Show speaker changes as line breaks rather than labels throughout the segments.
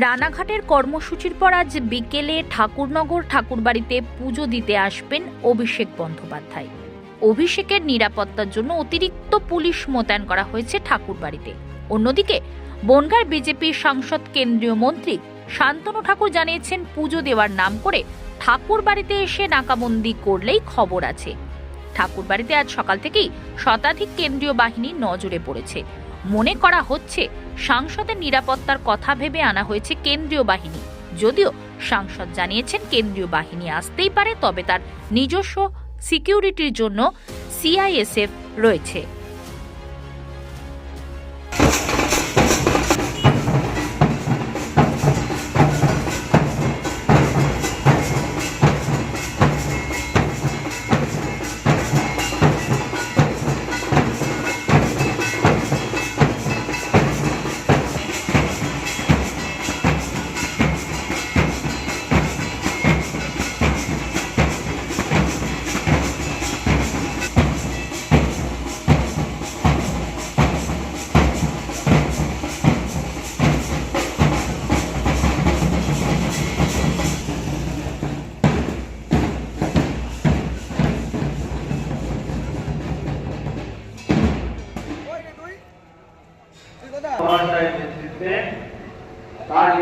রানাঘাটের কর্মসূচির পর আজ বিকেলে ঠাকুরনগর ঠাকুরবাড়িতে পুজো দিতে আসবেন অভিষেক বন্দ্যোপাধ্যায়। অভিষেকের নিরাপত্তার জন্য অতিরিক্ত পুলিশ মোতায়েন করা হয়েছে ঠাকুরবাড়িতে। অন্যদিকে, বনগাঁর বিজেপির সাংসদ কেন্দ্রীয় মন্ত্রী শান্তনু ঠাকুর জানিয়েছেন পুজো দেওয়ার নাম করে ঠাকুরবাড়িতে এসে নাকাবন্দি করলেই খবর আছে। ঠাকুরবাড়িতে আজ সকাল থেকেই শতাধিক কেন্দ্রীয় বাহিনী নজরে পড়েছে। মনে করা হচ্ছে সাংসদের নিরাপত্তার কথা ভেবে আনা হয়েছে কেন্দ্রীয় বাহিনী। যদিও সাংসদ জানিয়েছেন কেন্দ্রীয় বাহিনী আসতেই পারে, তবে তার নিজস্ব সিকিউরিটির জন্য সিআইএসএফ রয়েছে।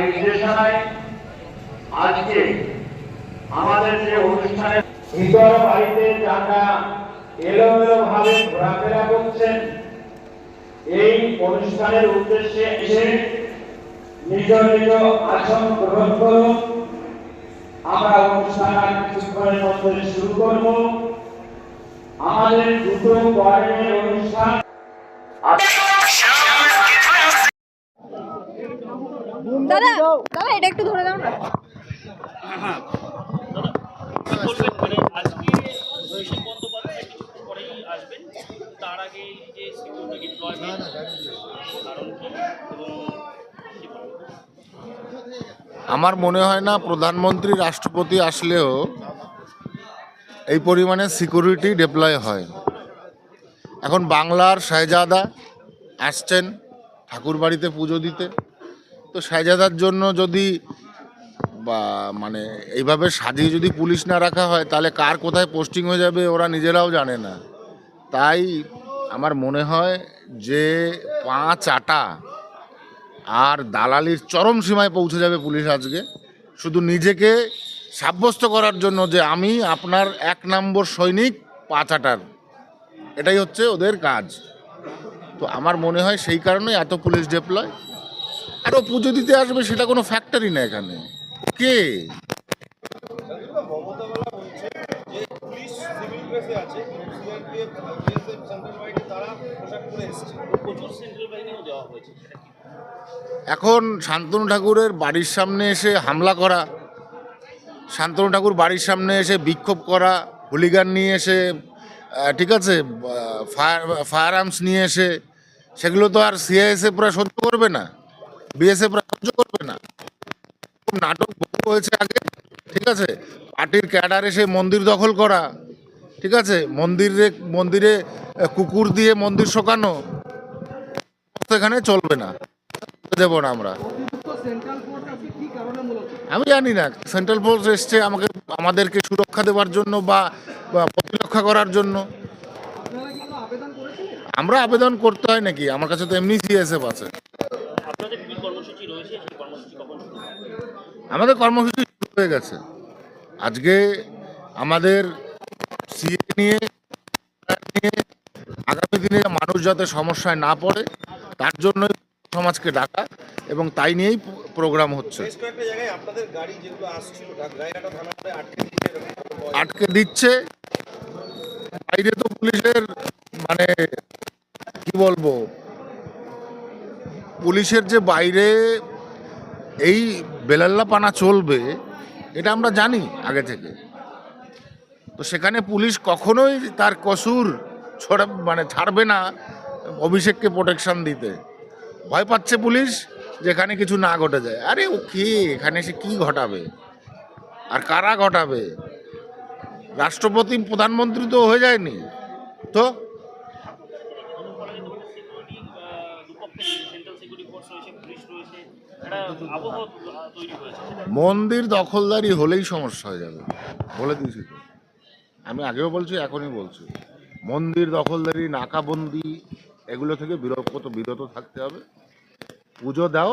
নির্দেশনায় আজকে আমাদের যে অনুষ্ঠানে ভিতর বাড়িতে যারা এলোমেলো ভাবে ঘোরাফেরা করছেন এই অনুষ্ঠানের উদ্দেশ্যে এসে নিজ নিজ আসন গ্রহণ করুন। আমরা অনুষ্ঠান আর কিছুক্ষণের মধ্যে শুরু করব। আমাদের দুটো পর্বের অনুষ্ঠান।
দাদা, এটা একটু ধরে দাও না।
আমার মনে হয় না প্রধানমন্ত্রী, রাষ্ট্রপতি আসলেও এই পরিমাণে সিকিউরিটি ডিপ্লয় হয়। এখন বাংলার শাহজাদা আসছেন ঠাকুরবাড়িতে পুজো দিতে। তো শাহজাদার জন্য যদি বা মানে এইভাবে সাজিয়ে যদি পুলিশ না রাখা হয়, তাহলে কার কোথায় পোস্টিং হয়ে যাবে ওরা নিজেরাও জানে না। তাই আমার মনে হয় যে পাঁচ আটা আর দালালির চরম সীমায় পৌঁছে যাবে পুলিশ আজকে। শুধু নিজেকে সাব্যস্ত করার জন্য যে আমি আপনার এক নম্বর সৈনিক পাঁচাটার এটাই হচ্ছে ওদের কাজ। তো আমার মনে হয় সেই কারণেই এত পুলিশ ডেপ্লয় আর ও পুজো দিতে আসবে, সেটা কোনো ফ্যাক্টরি না এখানে। কি? এখন শান্তনু ঠাকুরের বাড়ির সামনে এসে হামলা করা, শান্তনু ঠাকুর বাড়ির সামনে এসে বিক্ষোভ করা, হুলিগান নিয়ে এসে ঠিক আছে ফায়ার ফায়ার আর্মস নিয়ে এসে, সেগুলো তো আর সিআইএসএফরা সহ্য করবে না। বিএসএফরা সহ্য করবে না। নাটক বহু হয়েছে আগে, ঠিক আছে? পার্টির ক্যাডার এসে মন্দির দখল করা, ঠিক আছে? মন্দিরে মন্দিরে কুকুর দিয়ে মন্দির শোকানো এখানে চলবে না। দেবো না আমরা। আমি জানি না সেন্ট্রাল ফোর্স এসছে আমাকে, আমাদেরকে সুরক্ষা দেওয়ার জন্য বা প্রতিরক্ষা করার জন্য। আমরা আবেদন করতে হয় নাকি? আমার কাছে তো এমনি সিএসএফ আছে। আমাদের কর্মসূচি শুরু হয়ে গেছে। আজকে আমাদের সিএ নিয়ে নিয়ে আগামী দিনে মানুষ যাতে সমস্যায় না পড়ে তার জন্যই সমাজকে ডাকা এবং তাই নিয়েই প্রোগ্রাম হচ্ছে।
আটকে দিচ্ছে।
বাইরে তো পুলিশের মানে কি বলব? পুলিশের যে বাইরে এই বেলাল্লাপানা চলবে, এটা আমরা জানি আগে থেকে। তো সেখানে পুলিশ কখনোই তার কসুর ছড়া মানে ছাড়বে না অভিষেককে প্রোটেকশন দিতে। ভয় পাচ্ছে পুলিশ যেখানে কিছু না ঘটে যায়। আরে ও কে? এখানে সে কী ঘটাবে? আর কারা ঘটাবে? রাষ্ট্রপতি প্রধানমন্ত্রী তো হয়ে যায়নি। তো
সিকিউরিটি দুপক্ষে সেন্ট্রাল সিকিউরিটি ফোর্স রয়েছে পুলিশ রয়েছে একটা আবহাওয়া তৈরি হয়েছে
মন্দির দখলদারি হলেই সমস্যা হয়ে যাবে। বলে দিয়েছি তো। আমি আগেও বলছি এখনই বলছি। মন্দির দখলদারি নাকাবন্দি এগুলো থেকে বিরত বিরত থাকতে হবে। পুজো দাও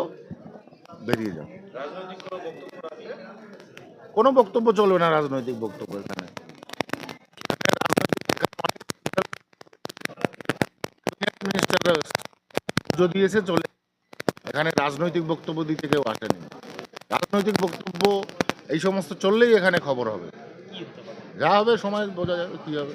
বেরিয়ে যাও। কোনো বক্তব্য চলবে না রাজনৈতিক বক্তব্য এখানে। পুজো দিয়েছে চলে এখানে রাজনৈতিক বক্তব্য দিতে কেউ আসেনি। রাজনৈতিক বক্তব্য এই সমস্ত চললেই এখানে খবর হবে। যা হবে সময় বোঝা যাবে কি হবে।